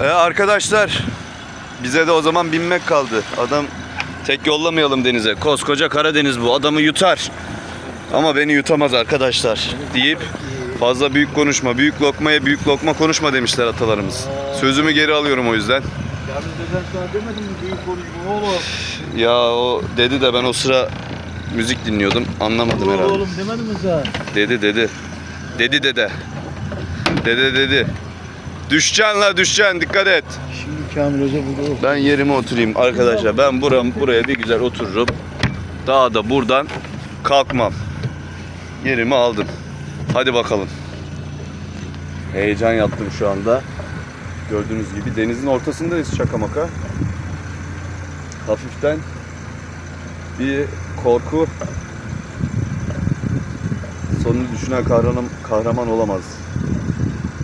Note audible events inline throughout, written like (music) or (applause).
E arkadaşlar bize de o zaman binmek kaldı. Adam tek yollamayalım denize. Koskoca Karadeniz bu. Adamı yutar. Ama beni yutamaz arkadaşlar deyip fazla büyük konuşma. Büyük lokmaya büyük lokma konuşma demişler atalarımız. Sözümü geri alıyorum o yüzden. Ya o dedi de ben o sıra müzik dinliyordum. Anlamadım herhalde. Oğlum demedim mi sen? Dedi dedi. Dedi dede. Dede dedi. Düşeceksin la düşeceksin dikkat et. Şimdi Kamil Hoca burada olsun. Ben yerime oturayım arkadaşlar. Ben buram buraya bir güzel otururum. Daha da buradan kalkmam. Yerimi aldım. Hadi bakalım. Heyecan yaptım şu anda. Gördüğünüz gibi denizin ortasındayız şaka maka. Hafiften bir korku sonunu düşünen kahraman, kahraman olamaz.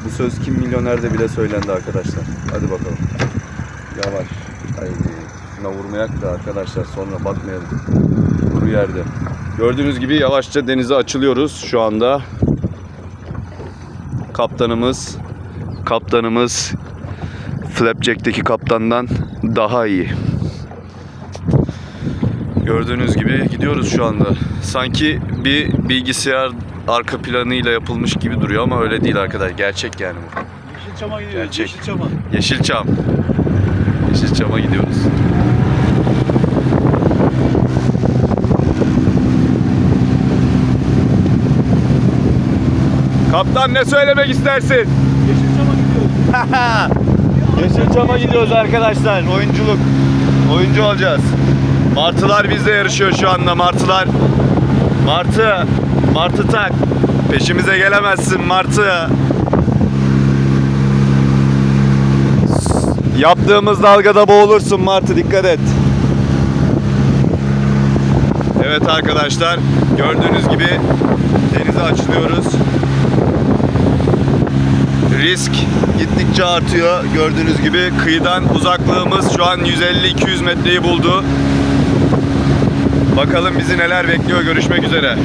Bu söz kim milyonerde bile söylendi arkadaşlar. Hadi bakalım. Yavaş. Haydi. Şuna vurmayak da arkadaşlar sonra batmayalım. Kuru yerde. Gördüğünüz gibi yavaşça denize açılıyoruz şu anda. Kaptanımız kaptanımız Flapjack'teki kaptandan daha iyi. Gördüğünüz gibi gidiyoruz şu anda. Sanki bir bilgisayar arka planıyla yapılmış gibi duruyor ama öyle değil arkadaşlar. Gerçek yani bu. Yeşilçam'a gidiyoruz. Gerçek. Yeşilçam'a. Yeşilçam. Yeşilçam'a gidiyoruz. Kaptan ne söylemek istersin? Yeşilçam'a gidiyoruz. (laughs) Yeşilçam'a gidiyoruz arkadaşlar. Oyunculuk. Oyuncu olacağız. Martılar bizle yarışıyor şu anda. Martılar. Martı. Martı tak. Peşimize gelemezsin Martı. Yaptığımız dalgada boğulursun Martı dikkat et. Evet arkadaşlar gördüğünüz gibi denize açılıyoruz. Risk gittikçe artıyor. Gördüğünüz gibi kıyıdan uzaklığımız şu an 150-200 metreyi buldu. Bakalım bizi neler bekliyor. Görüşmek üzere.